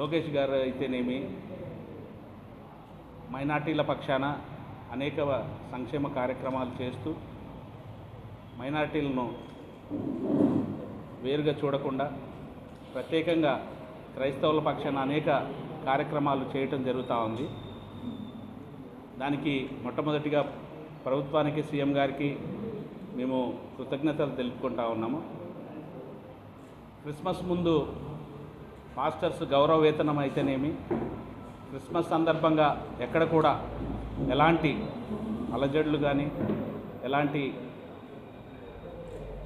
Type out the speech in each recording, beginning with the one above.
లోకేష్ గారు అయితేనేమి మైనార్టీల పక్షాన అనేక సంక్షేమ కార్యక్రమాలు చేస్తూ మైనార్టీలను వేరుగా చూడకుండా ప్రత్యేకంగా క్రైస్తవుల పక్షాన అనేక కార్యక్రమాలు చేయటం జరుగుతూ ఉంది. దానికి మొట్టమొదటిగా ప్రభుత్వానికి సీఎం గారికి మేము కృతజ్ఞతలు తెలుపుకుంటా ఉన్నాము. క్రిస్మస్ ముందు మాస్టర్స్ గౌరవ వేతనం అయితేనేమి క్రిస్మస్ సందర్భంగా ఎక్కడ కూడా ఎలాంటి అలజడులు కానీ ఎలాంటి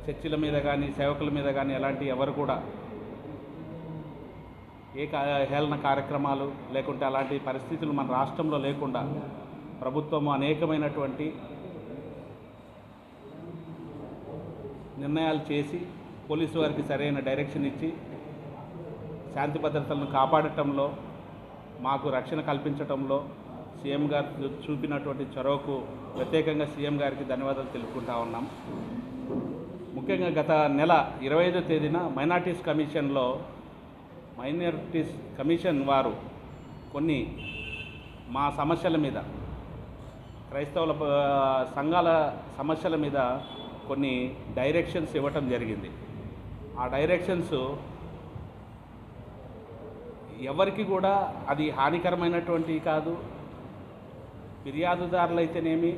చర్చిల మీద కానీ సేవకుల మీద కానీ ఎలాంటి ఎవరు కూడా ఏ హేళన కార్యక్రమాలు లేకుంటే అలాంటి పరిస్థితులు మన రాష్ట్రంలో లేకుండా ప్రభుత్వం అనేకమైనటువంటి నిర్ణయాలు చేసి పోలీసు వారికి సరైన డైరెక్షన్ ఇచ్చి శాంతి భద్రతలను కాపాడటంలో మాకు రక్షణ కల్పించటంలో సీఎం గారు చూ- చూపినటువంటి చొరవకు ప్రత్యేకంగా సీఎం గారికి ధన్యవాదాలు తెలుపుకుంటా ఉన్నాం. ముఖ్యంగా గత నెల ఇరవై ఐదో తేదీన మైనార్టీస్ కమిషన్లో మైనార్టీస్ కమిషన్ వారు కొన్ని మా సమస్యల మీద క్రైస్తవుల సంఘాల సమస్యల మీద కొన్ని డైరెక్షన్స్ ఇవ్వటం జరిగింది. ఆ డైరెక్షన్స్ ఎవరికి కూడా అది హానికరమైనటువంటివి కాదు. ఫిర్యాదుదారులు అయితేనేమి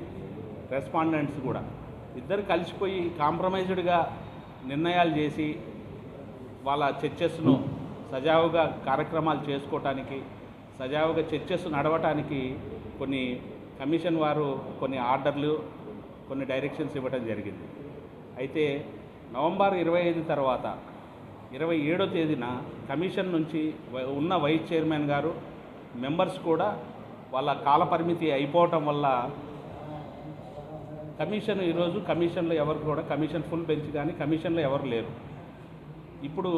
రెస్పాండెంట్స్ కూడా. ఇద్దరు కలిసిపోయి కాంప్రమైజ్డ్గా నిర్ణయాలు చేసి వాళ్ళ చర్చస్ను సజావుగా కార్యక్రమాలు చేసుకోవటానికి సజావుగా చర్చస్ నడవటానికి కొన్ని కమిషన్ వారు కొన్ని ఆర్డర్లు కొన్ని డైరెక్షన్స్ ఇవ్వడం జరిగింది. అయితే నవంబర్ ఇరవై ఐదు తర్వాత ఇరవై ఏడో తేదీన కమిషన్ నుంచి ఉన్న వైస్ చైర్మన్ గారు మెంబర్స్ కూడా వాళ్ళ కాలపరిమితి అయిపోవటం వల్ల కమిషన్ ఈరోజు కమిషన్లో ఎవరు కూడా కమిషన్ ఫుల్ బెంచ్ కానీ కమిషన్లో ఎవరు లేరు. ఇప్పుడు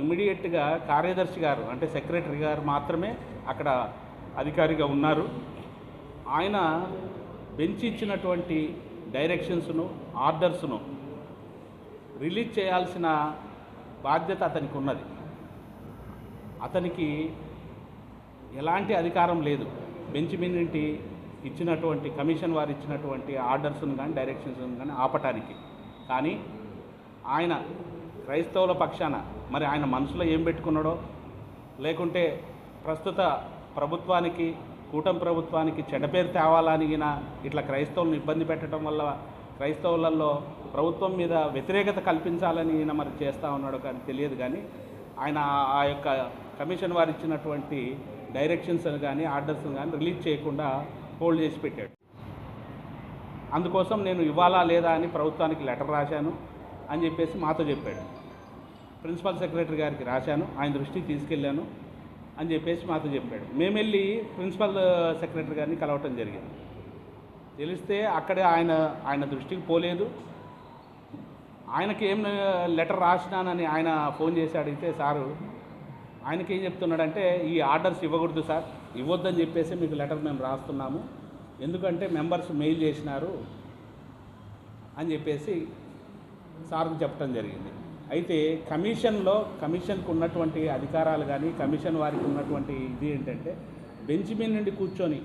ఇమ్మీడియట్గా కార్యదర్శి గారు అంటే సెక్రటరీ గారు మాత్రమే అక్కడ అధికారిగా ఉన్నారు. ఆయన బెంచ్ ఇచ్చినటువంటి డైరెక్షన్స్ను ఆర్డర్స్ను రిలీజ్ చేయాల్సిన బాధ్యత అతనికి ఉన్నది అతనికి ఎలాంటి అధికారం లేదు. బెంచ్ మీద ఇచ్చినటువంటి కమిషన్ వారు ఇచ్చినటువంటి ఆర్డర్స్ను కానీ డైరెక్షన్స్ను కానీ ఆపటానికి. కానీ ఆయన క్రైస్తవుల పక్షాన మరి ఆయన మనసులో ఏం పెట్టుకున్నాడో? లేకుంటే ప్రస్తుత ప్రభుత్వానికి కూటమి ప్రభుత్వానికి చెడ్డ పేరు తేవాలని ఇట్లా క్రైస్తవులను ఇబ్బంది పెట్టడం వల్ల క్రైస్తవులలో ప్రభుత్వం మీద వ్యతిరేకత కల్పించాలని ఈయన మరి చేస్తూ ఉన్నాడో కానీ తెలియదు కానీ ఆయన ఆ- యొక్క కమిషన్ వారు ఇచ్చినటువంటి డైరెక్షన్స్ కానీ ఆర్డర్స్ కానీ రిలీజ్ చేయకుండా హోల్డ్ చేసి పెట్టాడు. అందుకోసం నేను ఇవ్వాలా లేదా అని ప్రభుత్వానికి లెటర్ రాశాను అని చెప్పేసి మాతో చెప్పాడు. ప్రిన్సిపల్ సెక్రటరీ గారికి రాశాను ఆయన దృష్టికి తీసుకెళ్ళాను అని చెప్పేసి మాతో చెప్పాడు. మేము వెళ్ళి ప్రిన్సిపల్ సెక్రటరీ గారిని కలవటం జరిగింది. తెలిస్తే అక్కడే ఆయన ఆయన దృష్టికి పోలేదు. ఆయనకి ఏం లెటర్ రాసినానని ఆయన ఫోన్ చేసి అడిగితే సారు ఆయనకి ఏం చెప్తున్నాడంటే ఈ ఆర్డర్స్ ఇవ్వకూడదు సార్ ఇవ్వద్దని చెప్పేసి మీకు లెటర్ మేము రాస్తున్నాము. ఎందుకంటే మెంబర్స్ మెయిల్ చేసినారు అని చెప్పేసి సార్కు చెప్పడం జరిగింది. అయితే కమిషన్లో కమిషన్కు ఉన్నటువంటి అధికారాలు కానీ కమిషన్ వారికి ఉన్నటువంటి ఇది ఏంటంటే బెంచ్ మీద నుండి కూర్చొని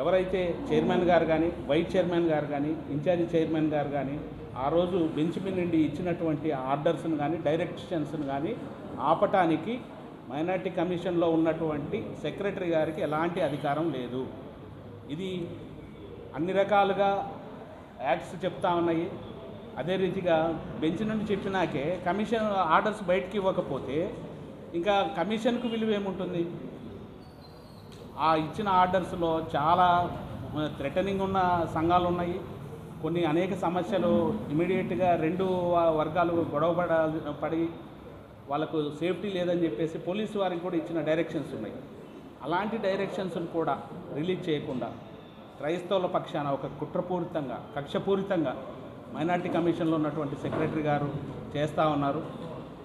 ఎవరైతే చైర్మన్ గారు కానీ వైస్ చైర్మన్ గారు కానీ ఇన్ఛార్జ్ చైర్మన్ గారు కానీ ఆ రోజు బెంచ్ మీద నుండి ఇచ్చినటువంటి ఆర్డర్స్ను కానీ డైరెక్షన్స్ను కానీ ఆపటానికి మైనార్టీ కమిషన్లో ఉన్నటువంటి సెక్రటరీ గారికి ఎలాంటి అధికారం లేదు. ఇది అన్ని రకాలుగా యాక్ట్స్ చెప్తా ఉన్నాయి. అదే రీతిగా బెంచ్ నుండి చెప్పినాకే కమిషన్ ఆర్డర్స్ బయటికి ఇవ్వకపోతే ఇంకా కమిషన్కు విలువ ఏముంటుంది? ఆ ఇచ్చిన ఆర్డర్స్లో చాలా థ్రెటనింగ్ ఉన్న సంఘాలు ఉన్నాయి. కొన్ని అనేక సమస్యలు ఇమీడియట్గా రెండు వర్గాలు గొడవ పడ పడి వాళ్ళకు సేఫ్టీ లేదని చెప్పేసి పోలీసు వారికి కూడా ఇచ్చిన డైరెక్షన్స్ ఉన్నాయి. అలాంటి డైరెక్షన్స్ను కూడా రిలీజ్ చేయకుండా క్రైస్తవుల పక్షాన ఒక కుట్రపూరితంగా కక్షపూరితంగా మైనార్టీ కమిషన్లో ఉన్నటువంటి సెక్రటరీ గారు చేస్తూ ఉన్నారు.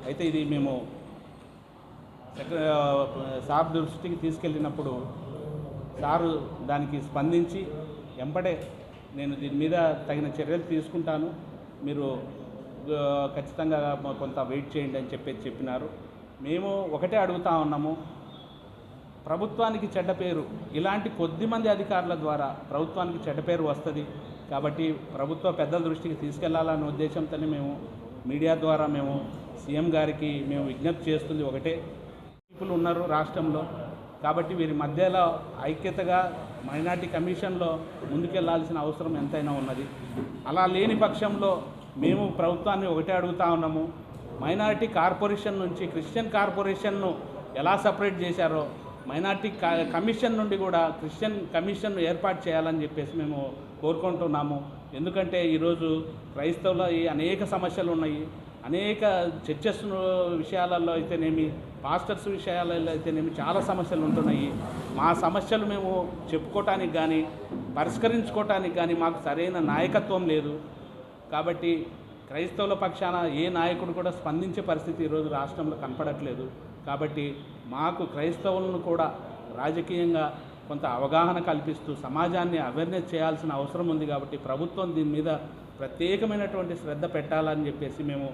అయితే ఇది మేము సార్ దృష్టికి తీసుకెళ్ళినప్పుడు సారు దానికి స్పందించి ఎంబడే నేను దీని మీద తగిన చర్యలు తీసుకుంటాను. మీరు ఖచ్చితంగా కొంత వెయిట్ చేయండి అని చెప్పేసి చెప్పినారు. మేము ఒకటే అడుగుతా ఉన్నాము. ప్రభుత్వానికి చెడ్డ పేరు ఇలాంటి కొద్ది మంది అధికారుల ద్వారా ప్రభుత్వానికి చెడ్డ పేరు వస్తుంది. కాబట్టి ప్రభుత్వ పెద్దల దృష్టికి తీసుకెళ్ళాలనే ఉద్దేశంతోనే మేము మీడియా ద్వారా మేము సీఎం గారికి మేము విజ్ఞప్తి చేస్తుంది ఒకటే. పీపుల్ ఉన్నారు రాష్ట్రంలో. కాబట్టి వీరి మధ్యలో ఐక్యతగా మైనార్టీ కమిషన్లో ముందుకెళ్ళాల్సిన అవసరం ఎంతైనా ఉన్నది. అలా లేని పక్షంలో మేము ప్రభుత్వాన్ని ఒకటే అడుగుతా ఉన్నాము. మైనారిటీ కార్పొరేషన్ నుంచి క్రిస్టియన్ కార్పొరేషన్ను ఎలా సపరేట్ చేశారో మైనార్టీ కమిషన్ నుండి కూడా క్రిస్టియన్ కమిషన్ ఏర్పాటు చేయాలని చెప్పేసి మేము కోరుకుంటున్నాము. ఎందుకంటే ఈరోజు క్రైస్తవుల అనేక సమస్యలు ఉన్నాయి. అనేక చర్చెస్ విషయాలలో అయితేనేమి పాస్టర్స్ విషయాలలో అయితేనేమి చాలా సమస్యలు ఉంటున్నాయి. మా సమస్యలు మేము చెప్పుకోవటానికి కానీ పరిష్కరించుకోవటానికి కానీ మాకు సరైన నాయకత్వం లేదు. కాబట్టి క్రైస్తవుల పక్షాన ఏ నాయకుడు కూడా స్పందించే పరిస్థితి ఈరోజు రాష్ట్రంలో కనపడట్లేదు. కాబట్టి మాకు క్రైస్తవులను కూడా రాజకీయంగా కొంత అవగాహన కల్పిస్తూ సమాజాన్ని అవేర్నెస్ చేయాల్సిన అవసరం ఉంది కాబట్టి ప్రభుత్వం దీని మీద ప్రత్యేకమైనటువంటి శ్రద్ధ పెట్టాలని చెప్పేసి మేము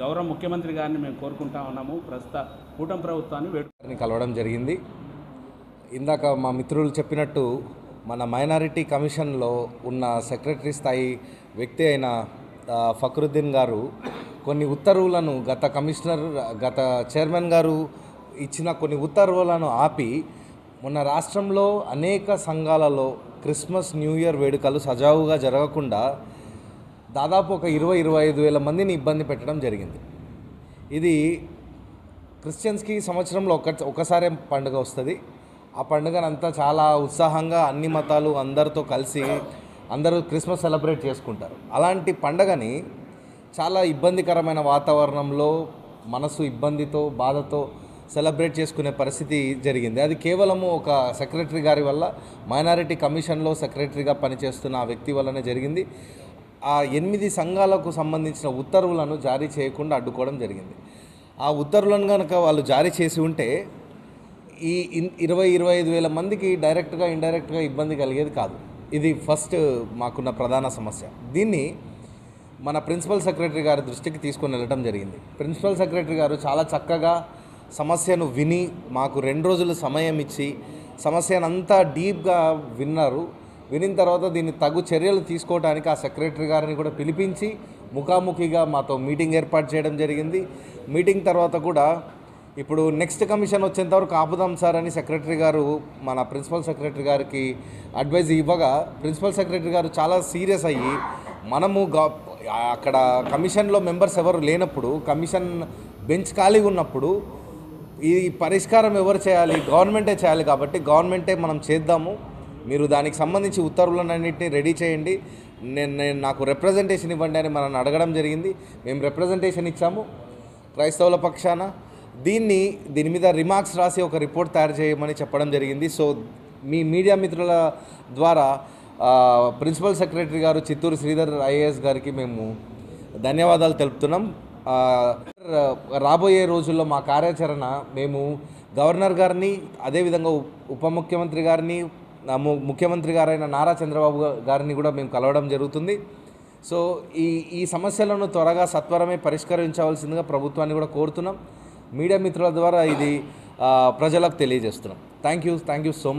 గౌరవ ముఖ్యమంత్రి గారిని మేము కోరుకుంటా ఉన్నాము. ప్రస్తుత కూటమి ప్రభుత్వాన్ని వేడుకని కలవడం జరిగింది. ఇందాక మా మిత్రులు చెప్పినట్టు మన మైనారిటీ కమిషన్లో ఉన్న సెక్రటరీ స్థాయి వ్యక్తి అయిన ఫక్రుద్దీన్ గారు కొన్ని ఉత్తర్వులను గత కమిషనర్ గత చైర్మన్ గారు ఇచ్చిన కొన్ని ఉత్తర్వులను ఆపి మొన్న రాష్ట్రంలో అనేక సంఘాలలో క్రిస్మస్ న్యూ ఇయర్ వేడుకలు సజావుగా జరగకుండా దాదాపు ఒక ఇరవై ఇరవై ఐదు వేల మందిని ఇబ్బంది పెట్టడం జరిగింది. ఇది క్రిస్టియన్స్కి సంవత్సరంలో ఒక ఒకసారి పండుగ వస్తుంది. ఆ పండుగనంతా చాలా ఉత్సాహంగా అన్ని మతాలు అందరితో కలిసి అందరూ క్రిస్మస్ సెలబ్రేట్ చేసుకుంటారు. అలాంటి పండగని చాలా ఇబ్బందికరమైన వాతావరణంలో మనసు ఇబ్బందితో బాధతో సెలబ్రేట్ చేసుకునే పరిస్థితి జరిగింది. అది కేవలము ఒక సెక్రటరీ గారి వల్ల మైనారిటీ కమిషన్లో సెక్రటరీగా పనిచేస్తున్న ఆ వ్యక్తి వల్లనే జరిగింది. ఆ ఎనిమిది సంఘాలకు సంబంధించిన ఉత్తర్వులను జారీ చేయకుండా అడ్డుకోవడం జరిగింది. ఆ ఉత్తర్వులను కనుక వాళ్ళు జారీ చేసి ఉంటే ఈ ఇన్- ఇరవై ఇరవై ఐదు వేల మందికి డైరెక్ట్గా ఇండైరెక్ట్గా ఇబ్బంది కలిగేది కాదు. ఇది ఫస్ట్ మాకున్న ప్రధాన సమస్య. దీన్ని మన ప్రిన్సిపల్ సెక్రటరీ గారి దృష్టికి తీసుకొని వెళ్ళడం జరిగింది. ప్రిన్సిపల్ సెక్రటరీ గారు చాలా చక్కగా సమస్యను విని మాకు రెండు రోజులు సమయం ఇచ్చి సమస్యను అంతా డీప్గా విన్నారు. వినిన తర్వాత దీన్ని తగు చర్యలు తీసుకోవడానికి ఆ సెక్రటరీ గారిని కూడా పిలిపించి ముఖాముఖిగా మాతో మీటింగ్ ఏర్పాటు చేయడం జరిగింది. మీటింగ్ తర్వాత కూడా ఇప్పుడు నెక్స్ట్ కమిషన్ వచ్చేంతవరకు ఆపుదాం సార్ అని సెక్రటరీ గారు మన ప్రిన్సిపల్ సెక్రటరీ గారికి అడ్వైజ్ ఇవ్వగా ప్రిన్సిపల్ సెక్రటరీ గారు చాలా సీరియస్ అయ్యి మనము అక్కడ కమిషన్లో మెంబర్స్ ఎవరు లేనప్పుడు కమిషన్ బెంచ్ ఖాళీగా ఉన్నప్పుడు ఈ పరిష్కారం ఎవరు చేయాలి? గవర్నమెంటే చేయాలి కాబట్టి గవర్నమెంటే మనం చేద్దాము. మీరు దానికి సంబంధించి ఉత్తర్వులన్నింటినీ రెడీ చేయండి. నేను నేను నాకు రిప్రజెంటేషన్ ఇవ్వండి అని మనం అడగడం జరిగింది. మేము రిప్రజెంటేషన్ ఇచ్చాము క్రైస్తవుల పక్షాన. దీన్ని దీని మీద రిమార్క్స్ రాసి ఒక రిపోర్ట్ తయారు చేయమని చెప్పడం జరిగింది. సో మీ మీడియా మిత్రుల ద్వారా ప్రిన్సిపల్ సెక్రటరీ గారు చిత్తూరు శ్రీధర్ ఐఏఎస్ గారికి మేము ధన్యవాదాలు తెలుపుతున్నాం. రాబోయే రోజుల్లో మా కార్యాచరణ మేము గవర్నర్ గారిని అదేవిధంగా ఉప ముఖ్యమంత్రి గారిని ముఖ్యమంత్రి గారైన నారా చంద్రబాబు గారిని కూడా మేము కలవడం జరుగుతుంది. సో ఈ ఈ సమస్యలను త్వరగా సత్వరమే పరిష్కరించవలసిందిగా ప్రభుత్వాన్ని కూడా కోరుతున్నాం. మీడియా మిత్రుల ద్వారా ఇది ప్రజలకు తెలియజేస్తున్నాం. Thank you thank you so much